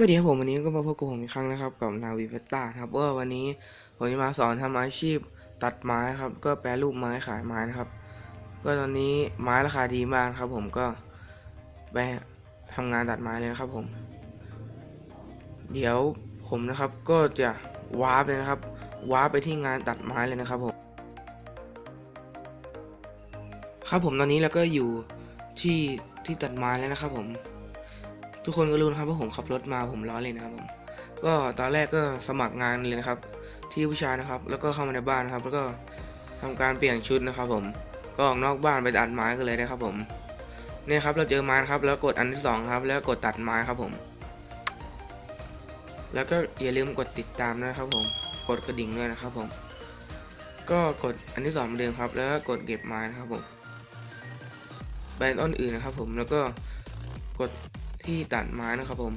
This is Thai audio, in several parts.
สวัสดีครับผมวันนี้ก็มาพบกับผมอีกครั้งนะครับกับนาวีเพตตาครับว่าวันนี้ผมจะมาสอนทำอาชีพตัดไม้ครับ ก็แปรรูปไม้ขายไม้นะครับ ก็ตอนนี้ไม้ราคาดีมากครับผมก็ไปทำงานตัดไม้เลยนะครับผม เดี๋ยวผมนะครับก็จะวาร์ปเลยนะครับวาร์ปไปที่งานตัดไม้เลยนะครับผมครับผมตอนนี้เราก็อยู่ที่ที่ตัดไม้แล้วนะครับผม ทุกคนก็รู้นะครับว่าผมขับรถมาผมล้อเลยนะครับผมก็ตอนแรกก็สมัครงานเลยนะครับ ที่ผู้ชายนะครับ แล้วก็เข้ามาในบ้านนะครับ แล้วก็ทำการเปลี่ยนชุดนะครับ ผมก็ออกนอกบ้านไปตัดไม้กันเลยนะครับ ผมเนี่ยครับเราเจอไม้ครับ แล้วกดอันที่สองครับ แล้วกดตัดไม้ครับผม แล้วก็อย่าลืมกดติดตามนะครับผมกดกระดิ่งด้วยนะครับผม ก็กดอันที่สองเหมือนเดิมครับ แล้วก็กดเก็บไม้นะครับผมไปต้นอื่นนะครับผมแล้วก็กด ที่ตัดไม้นะครับผม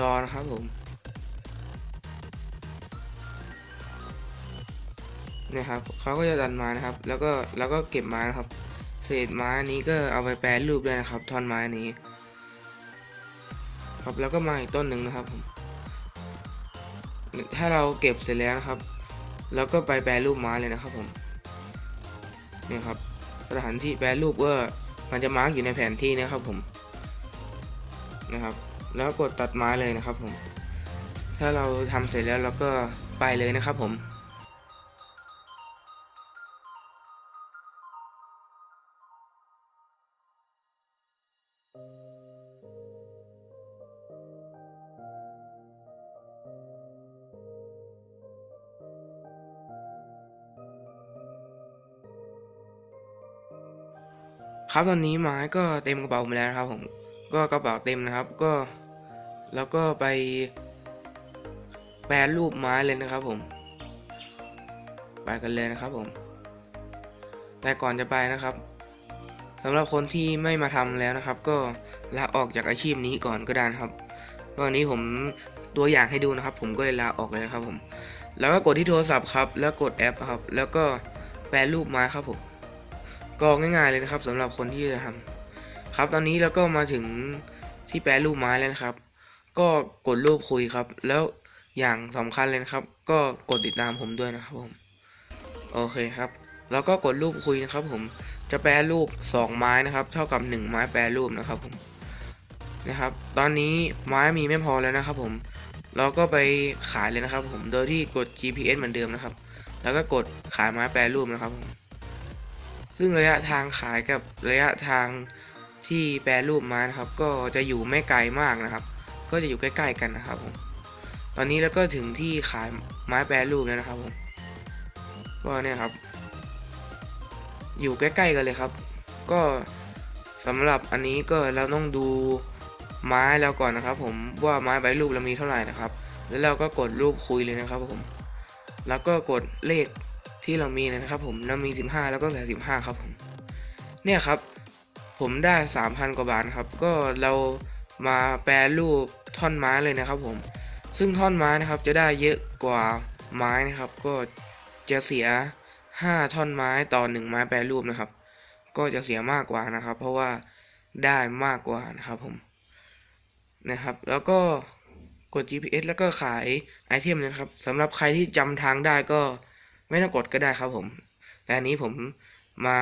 รอนะครับผมเนี่ยครับเขาก็จะตัดไม้นะครับ แล้วก็แล้วก็เก็บไม้นะครับ เศษไม้นี้ก็เอาไปแปรรูปด้วยนะครับท่อนไม้นี้ ครับแล้วก็มาอีกต้นหนึ่งนะครับผมถ้าเราเก็บเสร็จแล้วนะครับ แล้วก็ไปแปรรูปไม้เลยนะครับผมเนี่ยครับสถานที่แปรรูปก็มันจะมาร์กอยู่ในแผนที่นะครับผม นะครับ แล้วกดตัดไม้เลยนะครับผม ถ้าเราทำเสร็จแล้วเราก็ไปเลยนะครับผมครับตอนนี้ไม้ก็เต็มกระเป๋าหมแล้วครับผม ก็กระเป๋าเต็มนะครับก็แล้วก็ไปแปรรูปไม้เลยนะครับผม ไปกันเลยนะครับผม แต่ก่อนจะไปนะครับสำหรับคนที่ไม่มาทำแล้วนะครับ ก็ลาออกจากอาชีพนี้ก่อนก็ได้นะครับตอนนี้ผมตัวอย่างให้ดูนะครับ ผมก็เลยลาออกเลยนะครับผม แล้วก็กดที่โทรศัพท์ครับ แล้วกดแอปครับ แล้วก็แปรรูปไม้ครับผมก็ง่ายๆเลยนะครับสำหรับคนที่จะทำ ครับตอนนี้เราก็มาถึงที่แปรรูปไม้แล้วนะครับ ก็กดรูปคุยครับ แล้วอย่างสำคัญเลยนะครับ ก็กดติดตามผมด้วยนะครับผมโอเคครับ แล้วก็กดรูปคุยนะครับ ผมจะแปรรูป 2 ไม้นะครับ เท่ากับ 1 ไม้แปรรูปนะครับผมนะครับ ตอนนี้ไม้มีไม่พอแล้วนะครับผม เราก็ไปขายเลยนะครับ ผมโดยที่กด GPS เหมือนเดิมนะครับ แล้วก็กดขายไม้แปรรูปนะครับผมซึ่งระยะทางขายกับระยะทาง ที่แปรรูปมานะครับ ก็จะอยู่ไม่ไกลมากนะครับ ก็จะอยู่ใกล้ๆกันนะครับผมตอนนี้แล้วก็ถึงที่ขายไม้แปรรูปแล้วนะครับผมก็เนี่ยครับ อยู่ใกล้ๆกันเลยครับ ก็สำหรับอันนี้ก็เราต้องดูไม้แล้วก่อนนะครับ ผมว่าไม้ใบรูปเรามีเท่าไหร่นะครับ แล้วเราก็กดรูปคุยเลยนะครับผม แล้วก็กดเลขที่เรามีนะครับ ผมเรามี 15 แล้วก็ใส่15 ครับผม เนี่ยครับ ผมได้ 3,000 กว่าบาทครับ ก็เรามาแปรรูปท่อนไม้เลยนะครับผม ซึ่งท่อนไม้นะครับจะได้เยอะกว่าไม้นะครับ ก็จะเสีย 5 ท่อนไม้ต่อ 1 ไม้แปรรูปนะครับ ก็จะเสียมากกว่านะครับ เพราะว่าได้มากกว่านะครับผมนะครับ แล้วก็กด GPS แล้วก็ขายไอเทมนะครับสำหรับใครที่จำทางได้ก็ไม่ต้องกดก็ได้ครับผม แต่อันนี้ผมมา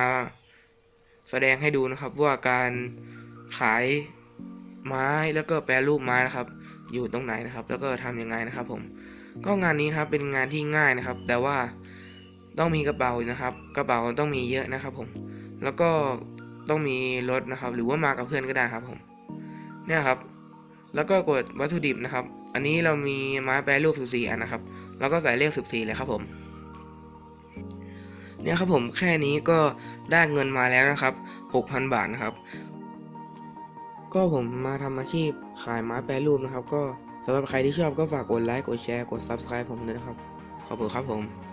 แสดงให้ดูนะครับว่าการขายไม้แล้วก็แปรรูปไม้นะครับ อยู่ตรงไหนนะครับ แล้วก็ทำยังไงนะครับผมก็งานนี้ครับเป็นงานที่ง่ายนะครับ แต่ว่าต้องมีกระเป๋านะครับ กระเป๋าต้องมีเยอะนะครับผมแล้วก็ต้องมีรถนะครับ หรือว่ามากับเพื่อนก็ได้ครับผมเนี่ยครับ แล้วก็กดวัตถุดิบนะครับ อันนี้เรามีไม้แปรรูป14อันนะครับ แล้วก็ใส่เลข14เลยครับผม เนี่ยครับผมแค่นี้ก็ได้เงินมาแล้วนะครับ 6,000 บาทนะครับ ก็ผมมาทำอาชีพขายไม้แปรรูปนะครับ ก็สำหรับใครที่ชอบก็ฝากกดไลค์กดแชร์กด Subscribe ผมด้วยนะครับ ขอบคุณครับผม